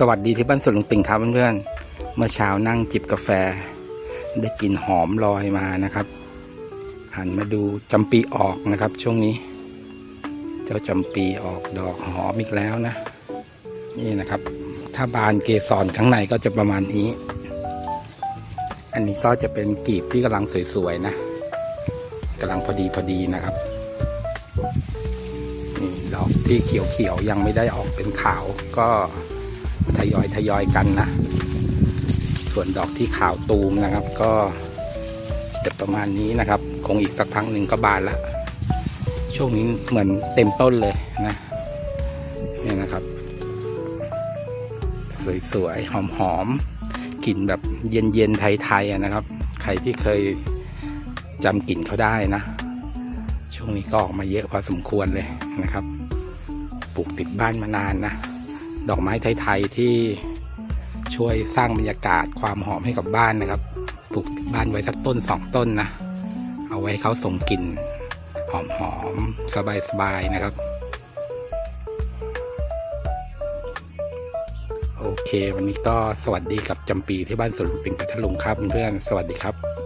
สวัสดีที่บ้านสวนลุงปิงครับเพื่อนๆ เมื่อเช้านั่งจิบกาแฟ ได้กลิ่นหอมลอยมานะครับ หันมาดูจำปีออกนะครับ ช่วงนี้ เจ้าจำปีออกดอกหอมอีกแล้วนะ นี่นะครับ ถ้าบานเกสรข้างในก็จะประมาณนี้ อันนี้ก็จะเป็นกลีบที่กำลังสวยๆนะกำลังพอดีพอดีนะครับนี่ดอกที่เขียวๆยังไม่ได้ออกเป็นขาวก็ ทยอยทยอยกันนะ ส่วนดอกที่ขาวตูมนะครับ ก็จะประมาณนี้นะครับ คงอีกสักพักหนึ่งก็บานละช่วงนี้เหมือนเต็มต้นเลยนะเนี่ยนะครับ สวยๆ หอมๆกลิ่นแบบเย็นๆ ไทยๆนะครับ ใครที่เคยจำกลิ่นเขาได้นะ ช่วงนี้ก็ออกมาเยอะพอสมควรเลยนะครับ ปลูกติดบ้านมานานนะ ดอกไม้ไทยๆที่ช่วยสร้างบรรยากาศความหอมให้กับบ้านนะครับปลูกบ้านไว้สักต้นสองต้นนะ เอาไว้เขาส่งกลิ่นหอมๆสบายๆนะครับ โอเค วันนี้ก็สวัสดีกับจำปีที่บ้านสวนลุงปิงพัทลุงครับเพื่อนๆสวัสดีครับ